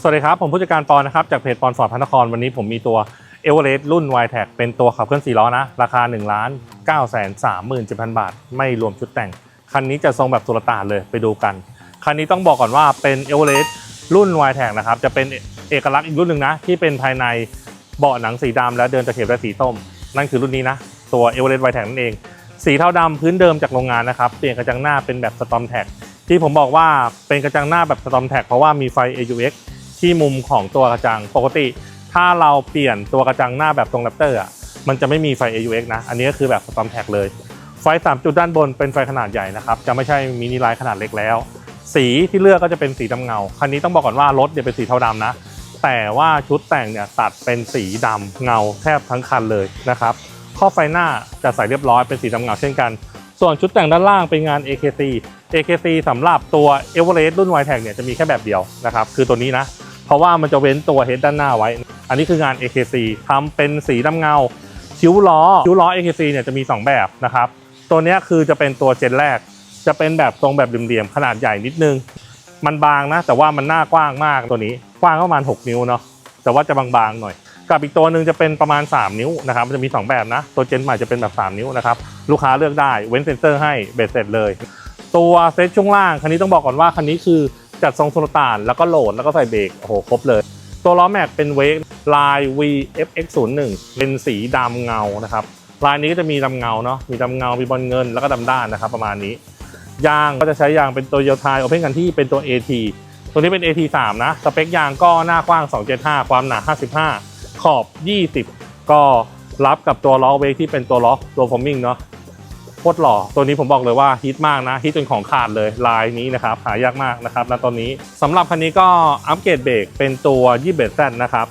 สวัสดีครับ ผมผู้จัดการปอนนะครับ จากเพจปอนฟอร์ดพระนครวันนี้ผมมีตัวเอเวอเรสต์รุ่น y t แทเป็นตัวขับเคลื่อน4ล้อนะ ราคา1นึ่งล้านเก้าแสนสามหมื่นเจ็ดพันบาท ไม่รวมชุดแต่ง คันนี้จะทรงแบบสุลต่านเลยไปดูกัน คันนี้ต้องบอกก่อนว่าเป็นเอเวอเรสต์รุ่น y t แทนะครับ จะเป็นเอกลักษณ์อีกรุ่นหนึ่งนะ ที่เป็นภายในเบาะหนังสีดำและเดินตะเข็บและสีส้ม นั่นคือรุ่นนี้นะ ตัวเอเวอเรสต์ y t แทนั่นเอง สีเทาดำพื้นเดิมจากโรงงานนะครับเปลี่ยนกระจังหน้าเป็นแบบสตอมแท็กที่ผมบอกว่าเป็นกระจังหน้าแบบสตอมแท็กเพราะว่ามีไฟ AUX ที่มุมของตัวกระจัง ปกติ ถ้าเราเปลี่ยนตัวกระจังหน้าแบบทรงแรปเตอร์อะมันจะไม่มีไฟ AUX นะ อันนี้ก็คือแบบสตอมแท็กเลย ไฟ 3 จุดด้านบนเป็นไฟขนาดใหญ่นะครับ จะไม่ใช่มินิไลท์ขนาดเล็กแล้ว สีที่เลือกก็จะเป็นสีดำเงา คันนี้ต้องบอกก่อนว่ารถเนี่ยเป็นสีเทาดำนะ แต่ว่าชุดแต่งเนี่ยตัดเป็นสีดำเงาแทบทั้งคันเลยนะครับ ข้อไฟหน้าจะใส่เรียบร้อยเป็นสีดำเงาเช่นกัน ส่วนชุดแต่งด้านล่างเป็นงาน AKC AKC สำหรับตัว e v e r e s t รุ่น y t e c เนี่ยจะมีแค่แบบเดียวนะครับ คือตัวนี้นะ เพราะว่ามันจะเว้นตัวเฮดด้านหน้าไว้ อันนี้คืองาน AKC ทำเป็นสีดำเงา คิ้วล้อ คิ้วล้อ AKC เนี่ยจะมี 2 แบบนะครับ ตัวเนี้ยคือจะเป็นตัวเจนแรก จะเป็นแบบทรงแบบเหลี่ยมๆขนาดใหญ่นิดนึง มันบางนะ แต่ว่ามันหน้ากว้างมากตัวนี้ กว้างประมาณ 6 นิ้วเนาะ แต่ว่าจะบางๆหน่อย กับอีกตัวหนึ่งจะเป็นประมาณ 3 นิ้วนะครับ มันจะมี 2 แบบนะ ตัวเจนใหม่จะเป็นแบบ 3 นิ้วนะครับ ลูกค้าเลือกได้ เว้นเซนเซอร์ให้ เบ็ดเสร็จเลย ตัวเซตช่วงล่าง คันนี้ต้องบอกก่อนว่าคันนี้คือ จัดทรงโซลตานแล้วก็โหลดแล้วก็ใส่เบรกโอ้โหครบเลย ตัวล้อแม็กเป็นเวกลาย VFX01 เป็นสีดำเงานะครับลายนี้ก็จะมีดำเงาเนาะมีดำเงา มีบอลเงินแล้วก็ดำด้านนะครับประมาณนี้ยางก็จะใช้ยางเป็นตัวเย t ไทโอเพนกันที่เป็นตัว AT ตัวนี้เป็น AT3 นะสเปคยางก็หน้ากว้าง 275 ความหนา 55 ขอบ 20 ก็รับกับตัวล้อเวกที่เป็นตัวล้อตัวฟอร์มิงเนาะ โคตรหล่อ ตัวนี้ผมบอกเลยว่าฮิตมากนะฮิตจนของขาดเลยลายนี้นะครับหายากมากนะครับณตอนนี้สำหรับคันนี้ก็อัปเกรดเบรกเป็นตัวยี่เบรแซนะครับ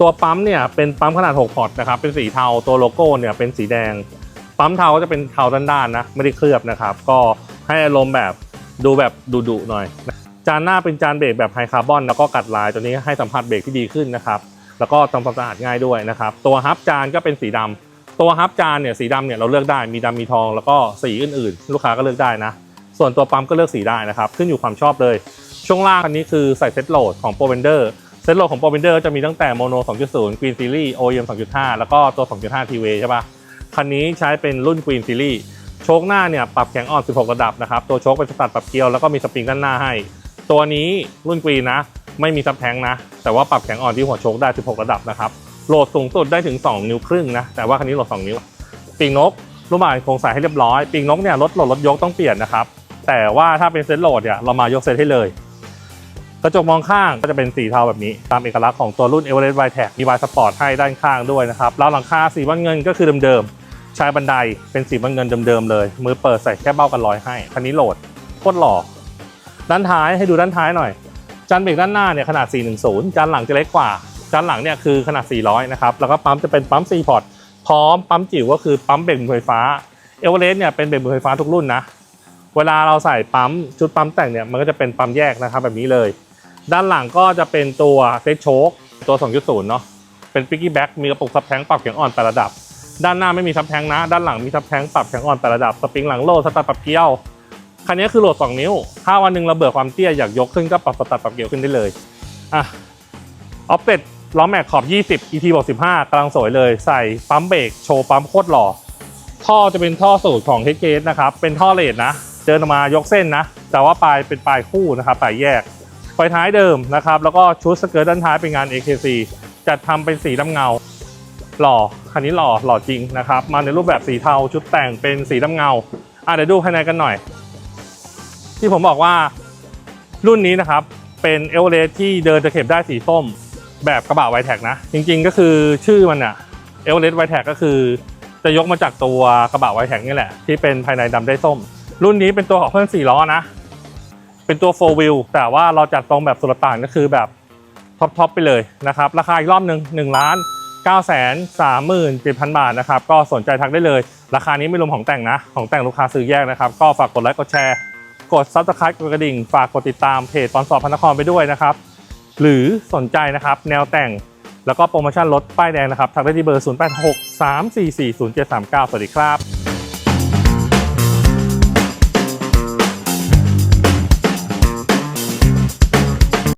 ตัวปั๊มเนี่ยเป็นปั๊มขนาด 6 พอร์ตนะครับเป็นสีเทาตัวโลโก้เนี่ยเป็นสีแดง ปั๊มเทาก็จะเป็นเทาด้านๆนะไม่ได้เคลือบนะครับ ก็ให้อารมณ์แบบดูแบบดุๆหน่อย จานหน้าเป็นจานเบรกแบบไฮคาร์บอนแล้วก็กัดลายตัวนี้ให้สัมผัสเบรกที่ดีขึ้นนะครับแล้วก็ทำความสะอาดง่ายด้วยนะครับตัวฮับจานก็เป็นสีดำ ตัวฮับจานเนี่ยสีดำเนี่ยเราเลือกได้มีดำมีทองแล้วก็สีอื่นๆ ลูกค้าก็เลือกได้นะ ส่วนตัวปั๊มก็เลือกสีได้นะครับ ขึ้นอยู่ความชอบเลย ช่วงล่างอันนี้คือใส่เซตโหลดของ p r o v e n d e r เซตโหลดของ p r o v e n d e r จะมีตั้งแต่ Mono 2.0 Green Series OEM 2.5 แล้วก็ตัว 2.5 T-Way ใช่ปะคันนี้ใช้เป็นรุ่น Green Series โชคหน้าเนี่ยปรับแข็งอ่อน 16 ระดับนะครับตัวโชคเป็นสตัดปรับเกลียวแล้วก็มีสปริงด้านหน้าให้ ตัวนี้รุ่นกรีนนะ ไม่มีซับแทงนะ แต่ว่าปรับแข็งอ่อนที่หัวโชคได้ 16 ระดับนะครับ โหลดสูงสุดได้ถึง 2 นิ้วครึ่งนะ แต่ว่าคันนี้โหลด 2 นิ้ว ปีกนกรูปแบบโครงสางให้เรียบร้อย ปีกนกเนี่ยรถโหลดรถยกต้องเปลี่ยนนะครับ แต่ว่าถ้าเป็นเซ็ตโหลดเนี่ยเรามายกเซ็ตให้เลย กระจกมองข้างก็จะเป็นสีเทาแบบนี้ ตามเอกลักษณ์ของตัวรุ่น e v e r e s t y t e c มีวายสปอร์ตให้ด้านข้างด้วยนะครับราวหลังคาสีวันเงินก็คือเดิมๆชายบันไดเป็นสีวันเงินเดิมๆเลย มือเปิดใส่แค่เบ้ากันลอยให้คันนี้โหลดโคตรหล่อด้านท้ายให้ดูด้านท้ายหน่อยจานเบรกด้านหน้าเนี่ยขนาด 410 จานหลังจะเล็กกว่า จานหลังเนี่ยคือขนาด 400 นะครับ แล้วก็ปั๊มจะเป็นปั๊ม 4 พอร์ต พร้อมปั๊มจิ๋วก็คือปั๊มเบรกมือไฟฟ้าเอเวอเรสต์เนี่ยเป็นเบรกมือไฟฟ้าทุกรุ่นนะ เวลาเราใส่ปั๊มชุดปั๊มแต่งเนี่ยมันก็จะเป็นปั๊มแยกนะครับแบบนี้เลย ด้านหลังก็จะเป็นตัวเซตโชคตัว 2.0 เนาะ เป็นปิกกี้แบ็กมีกระปุกซับแทงปรับเสียงอ่อนแประดับ ด้านหน้าไม่มีซับแทงนะ ด้านหลังมีซับแทงปรับเสียงอ่อนแประดับ สปริงหลังโล่สตาร์ปรับเกี้ยว คันนี้คือโหลด 2 นิ้ว ถ้าวันนึงเราเบื่อความเตี้ยอยากยกขึ้นก็ปรับสตาร์ปรับเกียวขึ้นได้เลย อะออฟเซ็ต ล้อแม็กขอบ 20 ET บอก15กำลังสวยเลย ใส่ปั๊มเบรกโชว์ปั๊มโคตรหล่อ ท่อจะเป็นท่อสูตรของเฮดเกตนะครับ เป็นท่อเลดนะเดินออกมายกเส้นนะ แต่ว่าปลายเป็นปลายคู่นะครับ ปลายแยก ไฟท้ายเดิมนะครับ แล้วก็ชุดสเกิร์ตด้านท้ายเป็นงาน AKC จัดทำเป็นสีดำเงา หล่อ คันนี้หล่อ หล่อจริงนะครับ มาในรูปแบบสีเทา ชุดแต่งเป็นสีดำเงา อะเดี๋ยวดูภายในกันหน่อย ที่ผมบอกว่ารุ่นนี้นะครับ เป็นเอเวอเรสที่เดินตะเข็บได้สีส้ม แบบกระบะไวแท็กนะ จริงๆก็คือชื่อมันอะเอเวอเรสไวแท็กก็คือ จะยกมาจากตัวกระบะไวแท็กนี่แหละ ที่เป็นภายในดำได้ส้ม รุ่นนี้เป็นตัวของเพื่อนสี่ล้อนะ เป็นตัว4 wheel แต่ว่าเราจัดตรงแบบสุลต่านก็คือแบบท็อปๆไปเลยนะครับ ราคาอีกรอบหนึ่ง1ล้าน9แสน3หมื่น7พันบาทนะครับ ก็สนใจทักได้เลย ราคานี้ไม่รวมของแต่งนะ ของแต่งลูกค้าซื้อแยกนะครับ ก็ฝากกดไลค์กดแชร์ กด subscribe กดกระดิ่ง ฝากกดติดตามเพจปอนสอบพระนครไปด้วยนะครับ หรือสนใจนะครับแนวแต่งแล้วก็โปรโมชั่นลดป้ายแดงนะครับทักได้ที่เบอร์ 0863440739 สวัสดีครับ